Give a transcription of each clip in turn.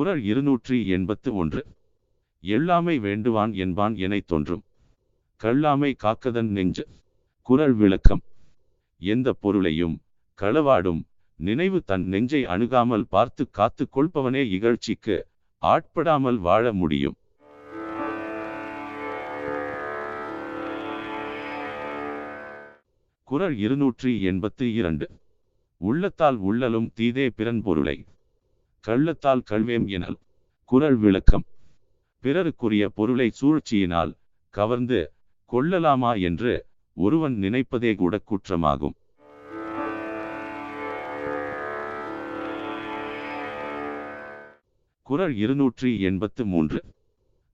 குரல் இருநூற்றி எண்பத்து ஒன்று. எல்லாமை வேண்டுவான் என்பான் என தோன்றும். கல்லாமை காக்கதன் நெஞ்சு. குரல் விளக்கம். எந்த பொருளையும் களவாடும் நினைவு தன் நெஞ்சை அணுகாமல் பார்த்து காத்து கொள்பவனே இகழ்ச்சிக்கு ஆட்படாமல் வாழ முடியும். குரல் இருநூற்றி எண்பத்து இரண்டு. உள்ளத்தால் உள்ளலும் தீதே பிறன் பொருளை. கள்ளத்தால் கல்வேம் எனல் குரல் விளக்கம். பிறருக்குரிய பொருளை சூழ்ச்சியினால் கவர்ந்து கொள்ளலாமா என்று ஒருவன் நினைப்பதே கூட குற்றமாகும். குறள் இருநூற்றி எண்பத்து மூன்று.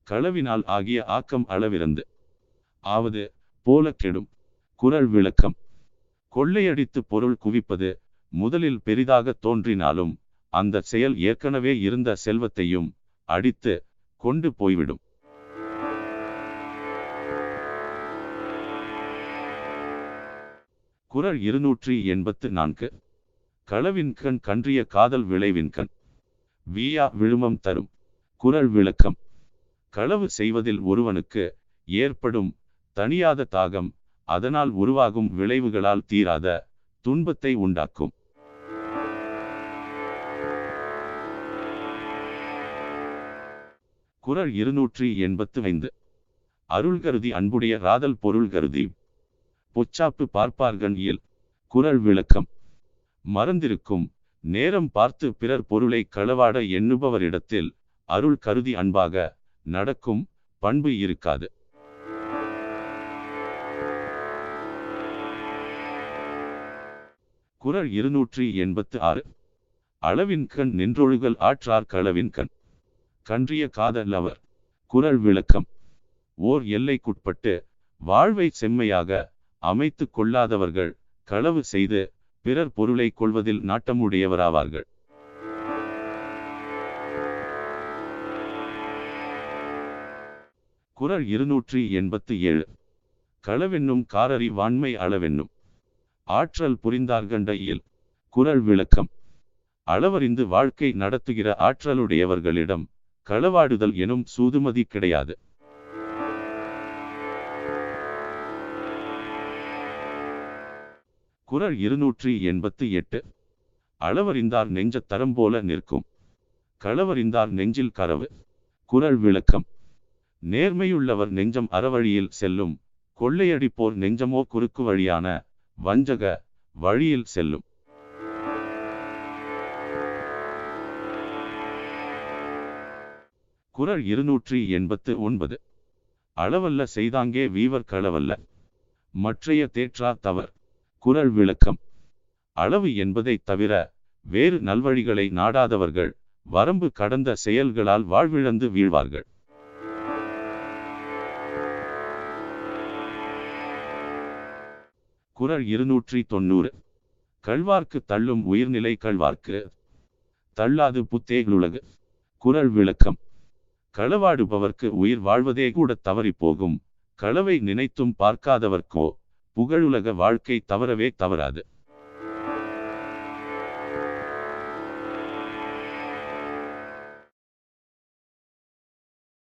களவினால் ஆகிய ஆக்கம் அளவிறந்து. ஆவது போல கெடும். குரல் விளக்கம். கொள்ளையடித்து பொருள் குவிப்பது முதலில் பெரிதாக தோன்றினாலும் அந்த செயல் ஏற்கனவே இருந்த செல்வத்தையும் அடித்து கொண்டு போய்விடும். குரல் இருநூற்றி எண்பத்து நான்கு. களவின்கண் கன்றிய காதல் விளைவின்கண் வீயா விழுமம் தரும். குரல் விளக்கம். களவு செய்வதில் ஒருவனுக்கு ஏற்படும் தனியாத தாகம் அதனால் உருவாகும் விளைவுகளால் தீராத துன்பத்தை உண்டாக்கும். குரல் இருநூற்றி எண்பத்து ஐந்து. அருள் கருதி அன்புடைய ராதல் பொருள் கருதி. பொச்சாப்பு பார்ப்பார்கன் இயல். குரல் விளக்கம். மறந்திருக்கும். நேரம் பார்த்து பிறர் பொருளை களவாட எண்ணுபவரிடத்தில் அருள் கருதி அன்பாக நடக்கும் பண்பு இருக்காது. குரல் இருநூற்றி எண்பத்து ஆறு. அளவின் கண் நின்றொழுகல் ஆற்றார் களவின் கண். கன்றிய காதலவர் குரல் விளக்கம். ஓர் எல்லைக்குட்பட்டு வாழ்வை செம்மையாக அமைத்து கொள்ளாதவர்கள் களவு செய்து பிறர் பொருளை கொள்வதில் நாட்டமுடையவராவார்கள். குறள் இருநூற்றி எண்பத்து ஏழு. களவென்னும் காரரி வான்மை அளவென்னும். ஆற்றல் புரிந்தார்கண்ட இயல் குறள் விளக்கம். அளவறிந்து வாழ்க்கை நடத்துகிற ஆற்றலுடையவர்களிடம் களவாடுதல் எனும் சூதுமதி கிடையாது. குறள் இருநூற்றி எண்பத்து எட்டு. அளவறிந்தார் நெஞ்ச தரம் போல நிற்கும். களவறிந்தார் நெஞ்சில் கரவு. குறள் விளக்கம். நேர்மையுள்ளவர் நெஞ்சம் அறவழியில் செல்லும். கொள்ளையடிப்போர் நெஞ்சமோ குறுக்கு வழியான வஞ்சக வழியில் செல்லும். குரல் இருநூற்றி எண்பத்து ஒன்பது. அளவல்ல செய்தாங்கே வீவர் களவல்ல. மற்றைய தேற்றா தவர். குரல் விளக்கம். அளவு என்பதை தவிர வேறு நல்வழிகளை நாடாதவர்கள் வரம்பு கடந்த செயல்களால் வாழ்விழந்து வீழ்வார்கள். குரல் இருநூற்றி தொண்ணூறு கல்வார்க்கு தள்ளும் உயிர்நிலை கழ்வார்க்கு தள்ளாது புத்தேகுலகு குரல் விளக்கம். களவாடுபவர்க்கு உயிர் வாழ்வதே கூட தவறி போகும் களவை நினைத்தும் பார்க்காதவர்க்கோ புகழுலக வாழ்க்கை தவறவே தவறாது.